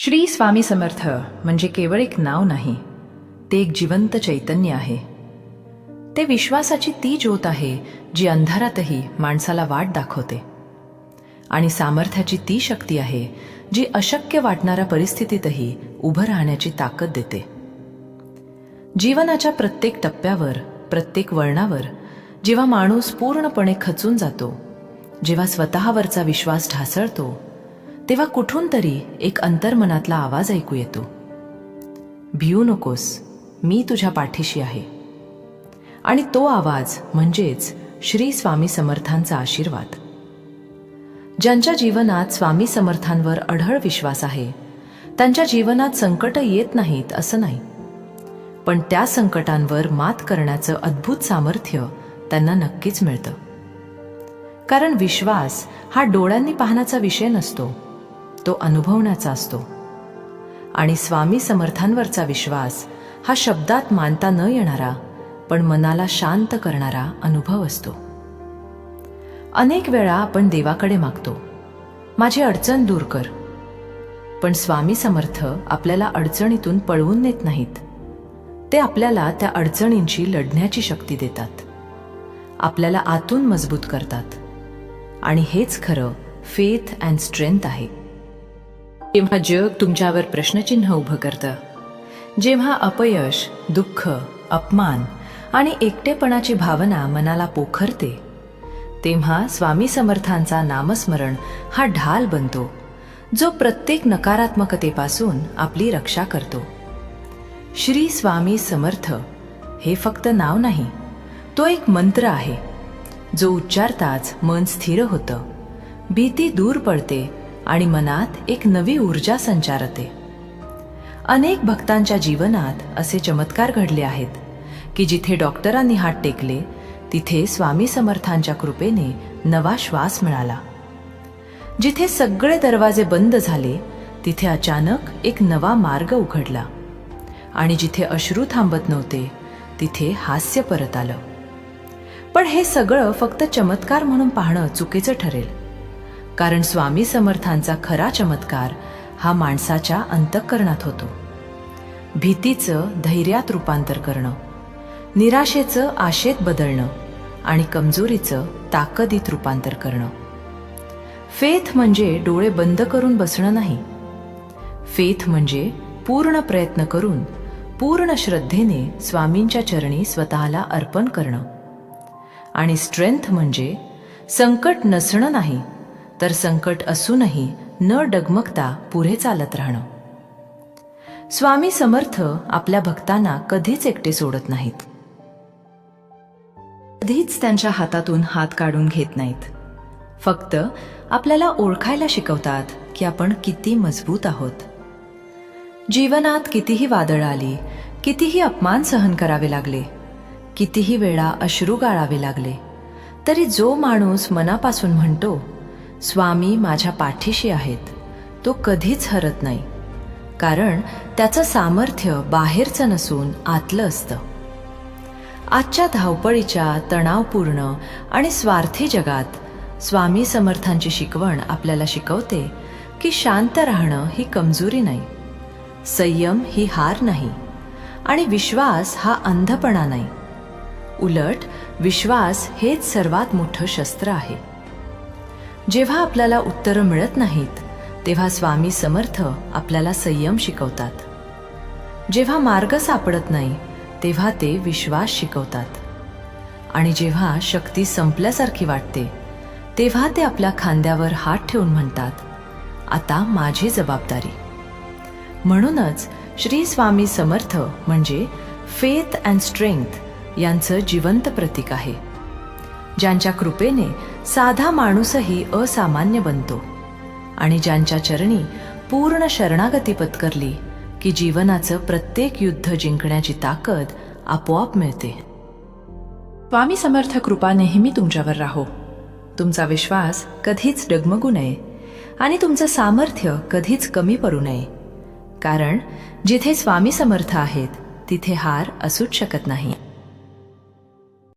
श्री स्वामी समर्थ म्हणजे केवळ एक नाव नाही ते एक जिवंत चैतन्य आहे. ते विश्वासाची ती ज्योत आहे जी अंधारातही माणसाला वाट दाखवते. आणि सामर्थ्याची ती शक्ती आहे जी अशक्य वाटणाऱ्या परिस्थितीतही उभं राहण्याची ताकद देते. जीवनाच्या प्रत्येक टप्प्यावर प्रत्येक वळणावर जेव्हा माणूस पूर्णपणे खचून जातो जेव्हा स्वतःवरचा विश्वास ढासळतो तेव्हा कुठून तरी एक अंतर्मनातला आवाज ऐकू येतो. भिऊ नकोस मी तुझ्या पाठीशी आहे. आणि तो आवाज म्हणजेच श्री स्वामी समर्थांचा आशीर्वाद. ज्यांच्या जीवनात स्वामी समर्थांवर अढळ विश्वास आहे त्यांच्या जीवनात संकट येत नाहीत असं नाही. पण त्या संकटांवर मात करण्याचं अद्भुत सामर्थ्य त्यांना नक्कीच मिळतं. कारण विश्वास हा डोळ्यांनी पाहण्याचा विषय नसतो. तो अनुभवण्याचा असतो. आणि स्वामी समर्थांवरचा विश्वास हा शब्दात मानता न येणारा पण मनाला शांत करणारा अनुभव असतो. अनेक वेळा आपण देवाकडे मागतो. माझी अडचण दूर कर. पण स्वामी समर्थ आपल्याला अडचणीतून पळवून नेत नाहीत. ते आपल्याला त्या अडचणींशी लढण्याची शक्ती देतात. आपल्याला आतून मजबूत करतात. आणि हेच खरं फेथ अँड स्ट्रेंथ आहे. तेव्हा जग तुमच्यावर प्रश्नचिन्ह उभं करतं. जेव्हा अपयश दुःख अपमान आणि एकटेपणाची भावना मनाला पोखरते तेव्हा स्वामी समर्थांचा नामस्मरण हा ढाल बनतो जो प्रत्येक नकारात्मकतेपासून आपली रक्षा करतो. श्री स्वामी समर्थ हे फक्त नाव नाही तो एक मंत्र आहे जो उच्चारताच मन स्थिर होतं भीती दूर पडते आणि मनात एक नवी ऊर्जा संचारते. अनेक भक्तांच्या जीवनात असे चमत्कार घडले आहेत की जिथे डॉक्टरांनी हात टेकले तिथे स्वामी समर्थांच्या कृपेने नवा श्वास मिळाला. जिथे सगळे दरवाजे बंद झाले तिथे अचानक एक नवा मार्ग उघडला. आणि जिथे अश्रू थांबत नव्हते तिथे हास्य परत आलं. पण हे सगळं फक्त चमत्कार म्हणून पाहणं चुकीचं ठरेल. कारण स्वामी समर्थांचा खरा चमत्कार हा माणसाच्या अंतःकरणात होतो. भीतीचं धैर्यात रूपांतर करणं निराशेचं आशेत बदलणं आणि कमजोरीचं ताकदीत रूपांतर करणं. फेथ म्हणजे डोळे बंद करून बसणं नाही. फेथ म्हणजे पूर्ण प्रयत्न करून पूर्ण श्रद्धेने स्वामींच्या चरणी स्वतःला अर्पण करणं. आणि स्ट्रेंथ म्हणजे संकट नसणं नाही तर संकट असूनही न डगमगता पुढे चालत राहणं. स्वामी समर्थ आपल्या भक्तांना कधीच एकटे सोडत नाहीत. कधीच त्यांच्या हातातून हात काढून घेत नाहीत. फक्त आपल्याला ओळखायला शिकवतात की आपण किती मजबूत आहोत. जीवनात कितीही वादळ आली कितीही अपमान सहन करावे लागले कितीही वेळा अश्रू गाळावे लागले तरी जो माणूस मनापासून म्हणतो स्वामी माझ्या पाठीशी आहेत. तो कधीच हरत नाही. कारण त्याचं सामर्थ्य बाहेरचं नसून आतलं असतं. आजच्या धावपळीच्या तणावपूर्ण आणि स्वार्थी जगात स्वामी समर्थांची शिकवण आपल्याला शिकवते की शांत राहणं ही कमजोरी नाही. संयम ही हार नाही. आणि विश्वास हा अंधपणा नाही. उलट विश्वास हेच सर्वात मोठं शस्त्र आहे. जेव्हा आपल्याला उत्तरं मिळत नाहीत तेव्हा स्वामी समर्थ आपल्याला संयम शिकवतात. जेव्हा मार्ग सापडत नाही तेव्हा ते विश्वास शिकवतात. आणि जेव्हा शक्ती संपल्यासारखी वाटते तेव्हा ते आपल्या खांद्यावर हात ठेवून म्हणतात आता माझी जबाबदारी. म्हणूनच श्री स्वामी समर्थ म्हणजे फेथ अँड स्ट्रेंथ यांचं जिवंत प्रतीक आहे. ज्यांच्या कृपेने साधा माणूसही असामान्य बनतो. आणि ज्यांच्या चरणी पूर्ण शरणागती पत्करली की जीवनाचं प्रत्येक युद्ध जिंकण्याची ताकद आपोआप मिळते. स्वामी समर्थ कृपा नेहमी तुमच्यावर राहो. तुमचा विश्वास कधीच डगमगू नये आणि तुमचं सामर्थ्य कधीच कमी पडू नये. कारण जिथे स्वामी समर्थ आहेत तिथे हार असूच शकत नाही.